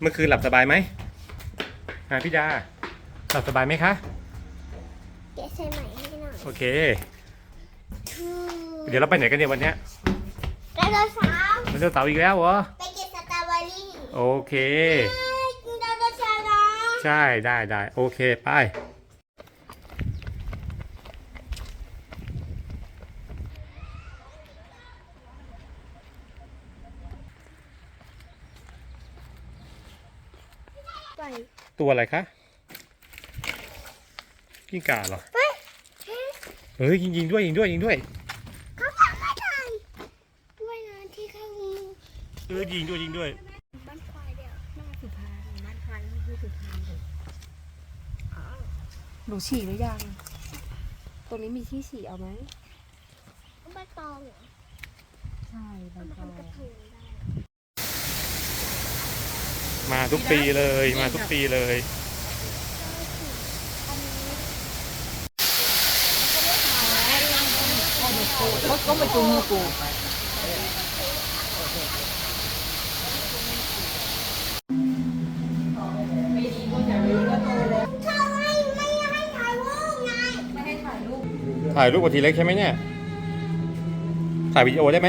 เมื่อคืนหลับสบายไหมฮะพี่ดา หลับสบายไหมคะแกะใส่ใหม่ให้หน่อยโอเคเดี๋ยวเราไปไหนกันเนี่ยวันเนี้ยไดโนเสาร์ไดโนเสาร์อีกแล้วเหรอ ไปกินสตรอเบอรี่โอเคกินไดโนเสาร์นะใช่ได้ได้โอเค ไปไป ตัวอะไรคะกิ้งก่าเหรอไปเฮ้ยยิงยิงด้วยยิงด้วยยิงด้วยเขาฟังไม่ทันด้วยนะที่เขามีเออยิงด้วยยิงด้วยบ้านควายเดียวบ้านสุพรรณบ้านควายนี่คือสุพรรณเลยหนูฉี่หรือยัง ตรงนี้มีที่ฉี่เอาไหมบ้านตองเหรอใช่ใบตอง กระถุงได้ มาทุกปีเลยมาทุกปีเลยก็ไปจูงมือกูเธอไม่ไม่ให้ถ่ายรูปไงถ่ายรูปกับทีเล็กใช่ไหมเนี่ย ถ่ายวิดีโอได้ไหม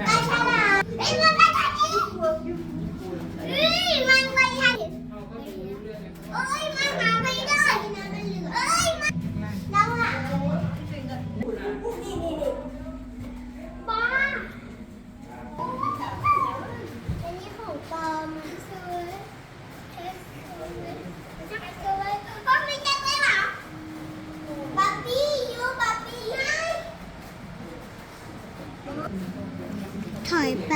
ปลาฉลามเอ้ยมันไปทางนี้เอ้ยมันไปทางนี้เอ้ยมันหาไม่ได้เอ้ยมันเราอะปลาอันนี้ของปลอมอะสวยเอ๊ะสวยสวยเอ้ยมีจังเลยเหรอบับบี้ยูบับบี้ให้ ถอยไป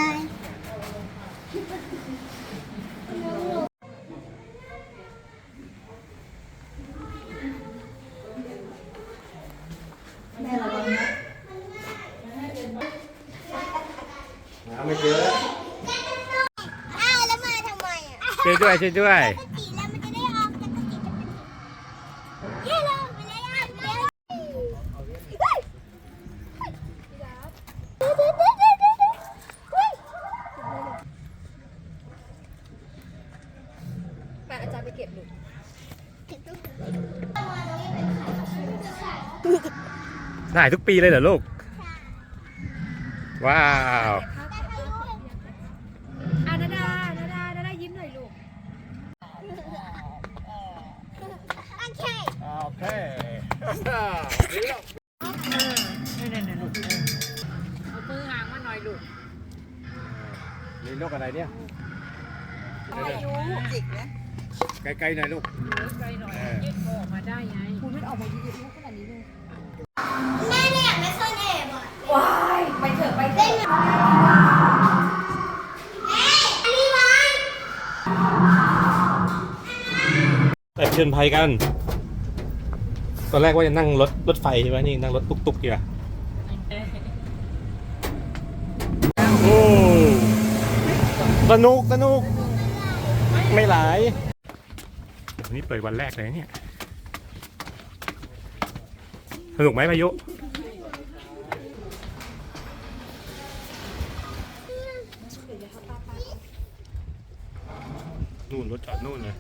ไม่เจอ อ้าวแล้วมาทำไมอะ ช่วยด้วยช่วยด้วย ปกติแล้วมันจะได้ออกจากกระติกจะเป็นเย้เลยไปเลยอะเดี๋ยวเฮ้ยเดี๋ยวเดี๋ยวเดี๋ย วเดี๋ยวเดี๋ยวเฮ้ยไปอาจารย์ไปเก็บหนูถ่ายทุกปีเลยเหรอลูก ว้าว อะนาดานาดานาดายิ้มหน่อยลูก โอเคโอเคนี่นี่ลูกเอามือห่างมาหน่อยลูก นี่นกอะไรเนี่ย อายุจิกนะไกลๆหน่อยลูก ไกลหน่อยยืดคอออกมาได้ไง คุณไม่ออกมายืดๆขนาดนี้เลย ไปเชิญภัยกัน ตอนแรกว่าจะนั่งรถรถไฟใช่ไหมนี่นั่งรถตุกๆดีกว่าโอ้สนุกสนุก ไม่หลายวันนี้เปิดวันแรกเลยเนี่ย สนุกไหมพายุนู่นรถจอดนู่นเลย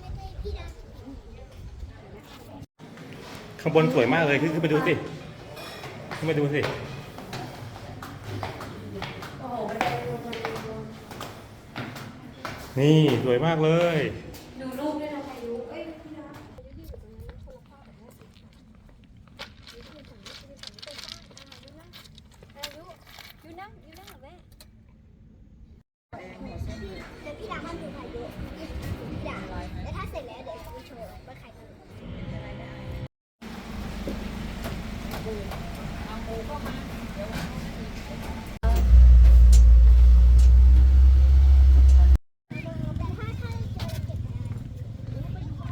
ข้างบนสวยมากเลยขึ้นขึ้นไปดูสิขึ้นไปดูสินี่สวยมากเลย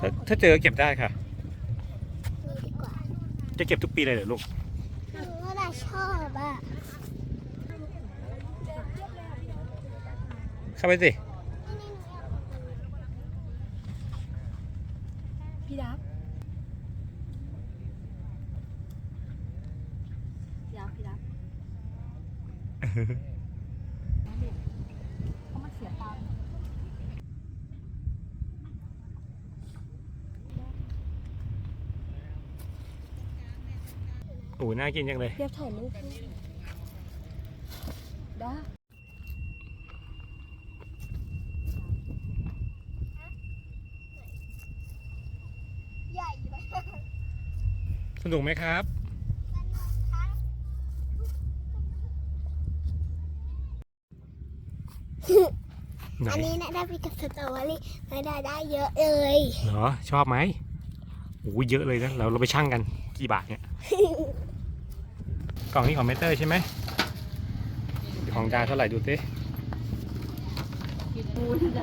ถ้าถ้าเจอเก็บได้ค่ะ นี่ดีกว่าจะเก็บทุกปีเลยเหรอลูก หนูว่าดาชอบอะเข้าไปสิ พี่ดับพี่ดับพี่ดับเขามาเสียบ โหน่ากินจังเลยเรียบถ่ายรูปได้ใหญ่ไหมสนุกไหมครับไหนอันนี้นะได้ไปกับสตรอเบอรี่ไม่ได้ได้เยอะเลยเหรอชอบไหมโอ้ยเยอะเลยนะ เราเราไปชั่งกันกี่บาทเนี่ย กล่องนี้ของเมเตอร์ใช่ไหมของดาเท่าไหร่ดูสิ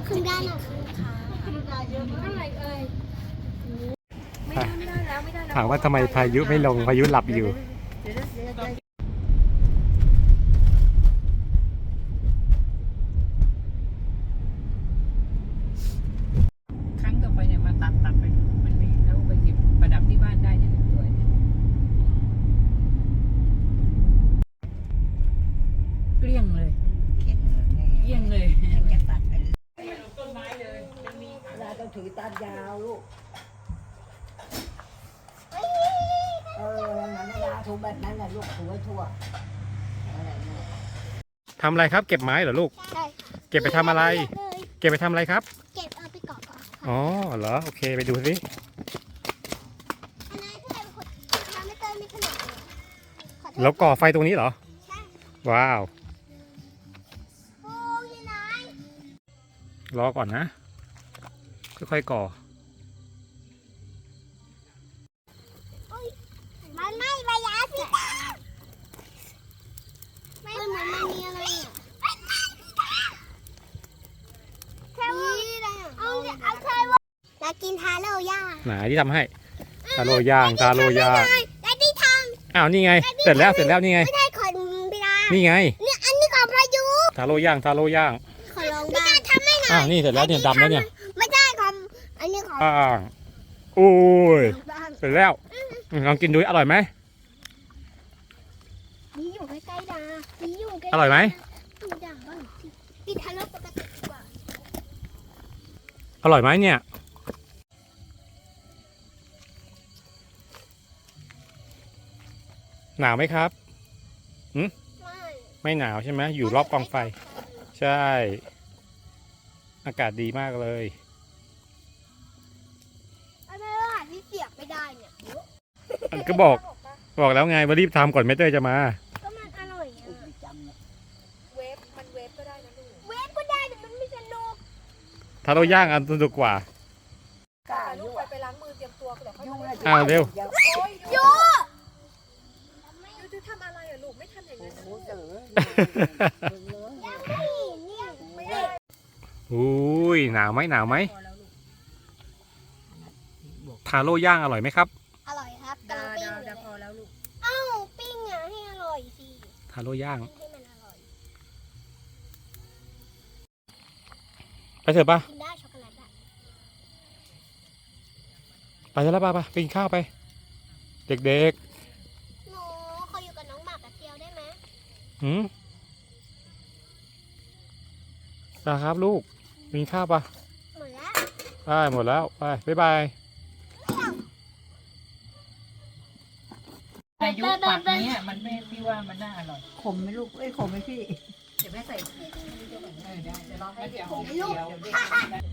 คุณได้หน่อยไม่ได้ไม่ได้แล้วไม่ได้แล้วถามว่าทำไมพายุไม่ลงพายุหลับอยู่ เดี๋ยวเดี๋ยวเดี๋ยวเดี๋ยวครั้งต่อไปเนี่ยมาตัดตัดไปมันมีแล้วไปเก็บประดับที่บ้านได้เนี่ยสวยเนี่ยเกลี้ยงเลยเกลี้ยงเลย ต้นไม้เลยมันมี เวลาต้อง ถือตามยาวลูก เออนั่นนะยาถูแบบนั้นแหละลูกถูไว้ทั่วอะไรเนี่ยทำอะไรครับ เก็บไม้เหรอลูก ใช่เก็บไปทำอะไรเลยเก็บไปทำอะไรครับ เก็บเอาไปเกาะก่อนค่ะอ๋อเหรอ โอเคไปดูสิอันนั้นที่เป็นคนทำไม่เติมมีขนมขอโทษแล้วก่อไฟตรงนี้เหรอ ใช่ว้าวโอ้ยอยู่ไหนรอก่อนนะ ค่อยๆก่อ มันไม่ระยะสิตาไม่เหมือนมันมีอะไรอะแค่ว่าเอาเนี่ยเอาใครวะอยากกินทาโร่ย่างไหนที่ทำให้ ทาโร่ย่างทาโร่ย่าง และที่ทอ้าวนี่ไง เสร็จแล้วเสร็จแล้วนี่ไงำไม่ได้ขอนพิลานี่ไง เนี่ยอันนี้ของพายุทาโร่ย่างทาโร่ย่าง ขอลองบ้าง ทำไม่หน่อ้าวนี่เสร็จแล้วเนี่ยดำแล้วเนี่ย อันนี้ของอ่าโอ้ยบ้านเสร็จแล้วอืมลองกินดูอร่อยไหมนี่อยู่ใกล้ๆดานี่อยู่ใกล้ๆอร่อยไหมดูด่างบ้างสิกินทาโร่ปกติดีกว่าอร่อยไหมเนี่ยหนาวไหมครับไม่ไม่หนาวใช่ไหมอยู่รอบกองไฟ ใช่ อากาศดีมากเลย ก็บอก บอกแล้วไงว่ารีบทำก่อนไม่เตยจะมา ก็มันอร่อยอะจำเนี่ยเวฟมันเวฟก็ได้นะลูกเวฟก็ได้แต่มันไม่สนุกทาโร่ย่างอันสนุกกว่ากล้าลูยุ่กงไปไปล้างมือเตรียมตัวเดี๋ยวค่อยยุ่งมาแล้วอ้าวเร็วดี๋ยโอ้ยโยยูจะทำอะไรอะลูกไม่ทำอย่างโอ้นั้นโหนะเจอยังไม่เนี่ยไม่ได้อุ้ยหนาวไหมหนาวไหมพอแล้วลูกทาโร่ย่างอร่อยไหมครับ โร่ย่างให้มันอร่อยไปเถอะปะกินได้ช็อกโกแลตอะไปเถอะแล้วปะปะไปกินข้าวไป เด็กหนูขออยู่กับน้องหมากกับเจียวได้ไหมๆหืมตาครับลูกไปกินข้าวปะหมดแล้วได้หมดแล้ว ไป บ๊ายบาย อายุปักเนี้ยมันไม่พี่ว่ามันน่าอร่อยขมไหมลูกเอ้ยขมไหมพี่ เดี๋ยวแม่ใส่เออได้เดี๋ยวลองให้เดี๋ยวเดี๋ยวเดี๋ยว